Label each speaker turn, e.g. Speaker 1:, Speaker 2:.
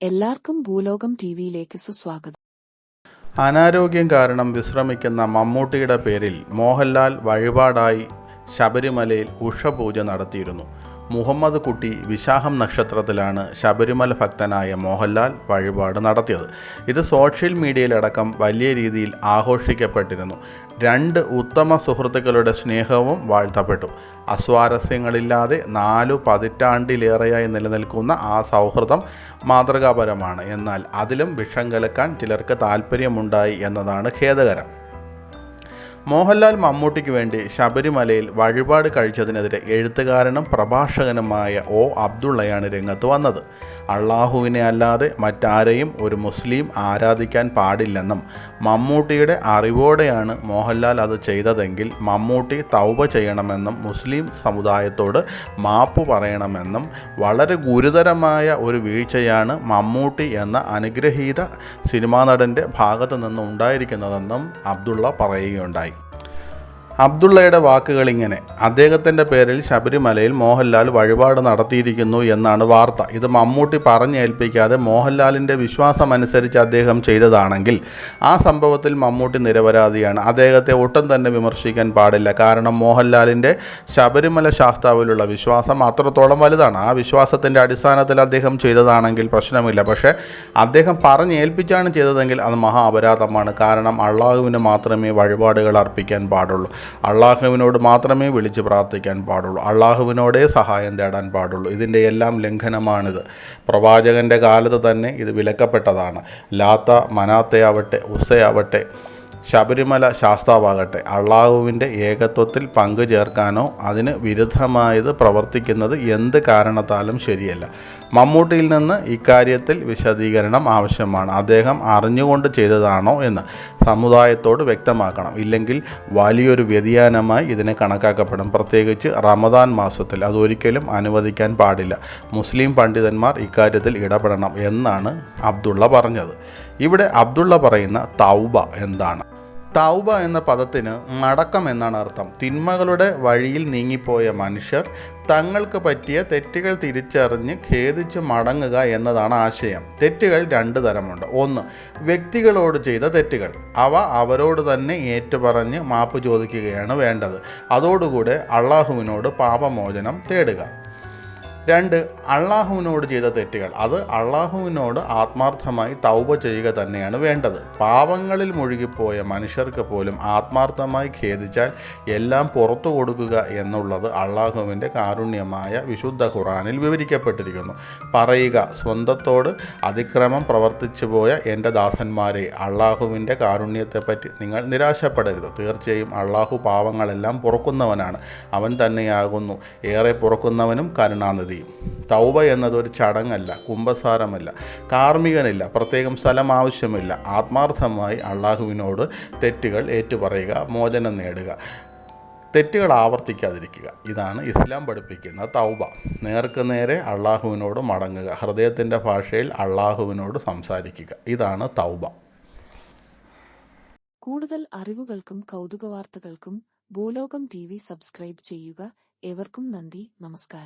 Speaker 1: എല്ലാവർക്കും ഭൂലോകം ടിവിയിലേക്ക് സുസ്വാഗതം.
Speaker 2: അനാരോഗ്യം കാരണം വിശ്രമിക്കുന്ന മമ്മൂട്ടിയുടെ പേരിൽ മോഹൻലാൽ വഴിപാടായി ശബരിമലയിൽ ഉഷപൂജ നടത്തിയിരുന്നു. മുഹമ്മദ് കുട്ടി വിശാഹം നക്ഷത്രത്തിലാണ് ശബരിമല ഭക്തനായ മോഹൻലാൽ വഴിപാട് നടത്തിയത്. ഇത് സോഷ്യൽ മീഡിയയിലടക്കം വലിയ രീതിയിൽ ആഘോഷിക്കപ്പെട്ടിരുന്നു. രണ്ട് ഉത്തമ സുഹൃത്തുക്കളുടെ സ്നേഹവും വാഴ്ത്തപ്പെട്ടു. അസ്വാരസ്യങ്ങളില്ലാതെ നാലു പതിറ്റാണ്ടിലേറെയായി നിലനിൽക്കുന്ന ആ സൗഹൃദം മാതൃകാപരമാണ്. എന്നാൽ അതിലും വിഷം കലക്കാൻ ചിലർക്ക് താല്പര്യമുണ്ടായി എന്നതാണ് ഖേദകരം. മോഹൻലാൽ മമ്മൂട്ടിക്ക് വേണ്ടി ശബരിമലയിൽ വഴിപാട് കഴിച്ചതിനെതിരെ എഴുത്തുകാരനും പ്രഭാഷകനുമായ ഒ അബ്ദുള്ളയാണ് രംഗത്ത് വന്നത്. അള്ളാഹുവിനെ അല്ലാതെ മറ്റാരെയും ഒരു മുസ്ലിം ആരാധിക്കാൻ പാടില്ലെന്നും മമ്മൂട്ടിയുടെ അറിവോടെയാണ് മോഹൻലാൽ അത് ചെയ്തതെങ്കിൽ മമ്മൂട്ടി തൗബ ചെയ്യണമെന്നും മുസ്ലിം സമുദായത്തോട് മാപ്പ് പറയണമെന്നും വളരെ ഗുരുതരമായ ഒരു വീഴ്ചയാണ് മമ്മൂട്ടി എന്ന അനുഗ്രഹീത സിനിമാ നടന്റെ ഭാഗത്തു നിന്ന് ഉണ്ടായിരിക്കുന്നതെന്നും അബ്ദുള്ള പറയുകയുണ്ടായി. അബ്ദുള്ളയുടെ വാക്കുകൾ ഇങ്ങനെ അദ്ദേഹത്തിന്റെ പേരിൽ ശബരിമലയിൽ മോഹൻലാൽ വഴിപാട് നടത്തിയിരിക്കുന്നു എന്നാണ് വാർത്ത. ഇത് മമ്മൂട്ടി പറഞ്ഞേൽപ്പിക്കാതെ മോഹൻലാലിന്റെ വിശ്വാസമനുസരിച്ച് അദ്ദേഹം ചെയ്തതാണെങ്കിൽ ആ സംഭവത്തിൽ മമ്മൂട്ടി നിരപരാധിയാണ്. അദ്ദേഹത്തെ ഒട്ടും തന്നെ വിമർശിക്കാൻ പാടില്ല. കാരണം മോഹൻലാലിന്റെ ശബരിമല ശാസ്താവിലുള്ള വിശ്വാസം അത്രത്തോളം വലുതാണ്. ആ വിശ്വാസത്തിന്റെ അടിസ്ഥാനത്തിൽ അദ്ദേഹം ചെയ്തതാണെങ്കിൽ പ്രശ്നമില്ല. പക്ഷേ അദ്ദേഹം പറഞ്ഞേൽപ്പിച്ചാണ് ചെയ്തതെങ്കിൽ അത് മഹാ അപരാധമാണ്. കാരണം അള്ളാഹുവിന് മാത്രമേ വഴിപാടുകൾ അർപ്പിക്കാൻ പാടുള്ളൂ. അള്ളാഹുവിനോട് മാത്രമേ വിളിച്ച് പ്രാർത്ഥിക്കാൻ പാടുള്ളൂ. അള്ളാഹുവിനോടേ സഹായം തേടാൻ പാടുള്ളൂ. ഇതിന്റെ എല്ലാം ലംഘനമാണിത്. പ്രവാചകന്റെ കാലത്ത് തന്നെ ഇത് വിലക്കപ്പെട്ടതാണ്. ലാത്ത മനാത്തയാവട്ടെ ഉസയാവട്ടെ ശബരിമല ശാസ്താവാകട്ടെ. അള്ളാഹുവിന്റെ ഏകത്വത്തിൽ പങ്കു ചേർക്കാനോ അതിന് വിരുദ്ധമായത് പ്രവർത്തിക്കുന്നത് എന്ത് കാരണത്താലും ശരിയല്ല. മമ്മൂട്ടിയിൽ നിന്ന് ഇക്കാര്യത്തിൽ വിശദീകരണം ആവശ്യമാണ്. അദ്ദേഹം അറിഞ്ഞുകൊണ്ട് ചെയ്തതാണോ എന്ന് സമുദായത്തോട് വ്യക്തമാക്കണം. ഇല്ലെങ്കിൽ വലിയൊരു വ്യതിയാനമായി ഇതിനെ കണക്കാക്കപ്പെടും. പ്രത്യേകിച്ച് റമദാൻ മാസത്തിൽ അതൊരിക്കലും അനുവദിക്കാൻ പാടില്ല. മുസ്ലിം പണ്ഡിതന്മാർ ഇക്കാര്യത്തിൽ ഇടപെടണം എന്നാണ് അബ്ദുള്ള പറഞ്ഞത്. ഇവിടെ അബ്ദുള്ള പറയുന്ന തൗബ എന്താണ്? തൗബ എന്ന പദത്തിന് മടക്കം എന്നാണ് അർത്ഥം. തിന്മകളുടെ വഴിയിൽ നീങ്ങിപ്പോയ മനുഷ്യർ തങ്ങൾക്ക് പറ്റിയ തെറ്റുകൾ തിരിച്ചറിഞ്ഞ് ഖേദിച്ച് മടങ്ങുക എന്നതാണ് ആശയം. തെറ്റുകൾ രണ്ട് തരമുണ്ട്. ഒന്ന് വ്യക്തികളോട് ചെയ്ത തെറ്റുകൾ. അവ അവരോട് തന്നെ ഏറ്റുപറഞ്ഞ് മാപ്പ് ചോദിക്കുകയാണ് വേണ്ടത്. അതോടുകൂടെ അള്ളാഹുവിനോട് പാപമോചനം തേടുക. രണ്ട് അള്ളാഹുവിനോട് ചെയ്ത തെറ്റുകൾ. അത് അള്ളാഹുവിനോട് ആത്മാർത്ഥമായി തൗബ ചെയ്യുക തന്നെയാണ് വേണ്ടത്. പാവങ്ങളിൽ മുഴുകിപ്പോയ മനുഷ്യർക്ക് പോലും ആത്മാർത്ഥമായി ഖേദിച്ചാൽ എല്ലാം പുറത്തു കൊടുക്കുക എന്നുള്ളത് അള്ളാഹുവിന്റെ കാരുണ്യമായ വിശുദ്ധ ഖുറാനിൽ വിവരിക്കപ്പെട്ടിരിക്കുന്നു. പറയുക സ്വന്തത്തോട് അതിക്രമം പ്രവർത്തിച്ചു പോയ എന്റെ ദാസന്മാരെ അള്ളാഹുവിന്റെ കാരുണ്യത്തെപ്പറ്റി നിങ്ങൾ നിരാശപ്പെടരുത്. തീർച്ചയായും അള്ളാഹു പാവങ്ങളെല്ലാം പുറക്കുന്നവനാണ്. അവൻ തന്നെയാകുന്നു. ഏറെ പുറക്കുന്നവനും കരുണാനിധി. ചെയ്യും തൗബ ഒരു ചടങ്ങല്ല കുംഭസാരമല്ല കാർമ്മികനില്ല പ്രത്യേകം സ്ഥലം ആവശ്യമില്ല. ആത്മാർത്ഥമായി അള്ളാഹുവിനോട് തെറ്റുകൾ ഏറ്റുപറയുക മോചനം നേടുക തെറ്റുകൾ ആവർത്തിക്കാതിരിക്കുക. ഇതാണ് ഇസ്ലാം പഠിപ്പിക്കുന്ന തൗബ. നേർക്ക് നേരെ അള്ളാഹുവിനോട് മടങ്ങുക ഹൃദയത്തിന്റെ ഭാഷയിൽ അള്ളാഹുവിനോട് സംസാരിക്കുക. ഇതാണ് തൗബ.
Speaker 1: കൂടുതൽ അറിവുകൾക്കും കൗതുക വാർത്തകൾക്കും ഭൂലോകം ടി വി സബ്സ്ക്രൈബ് ചെയ്യുക. ഏവർക്കും നന്ദി നമസ്കാരം.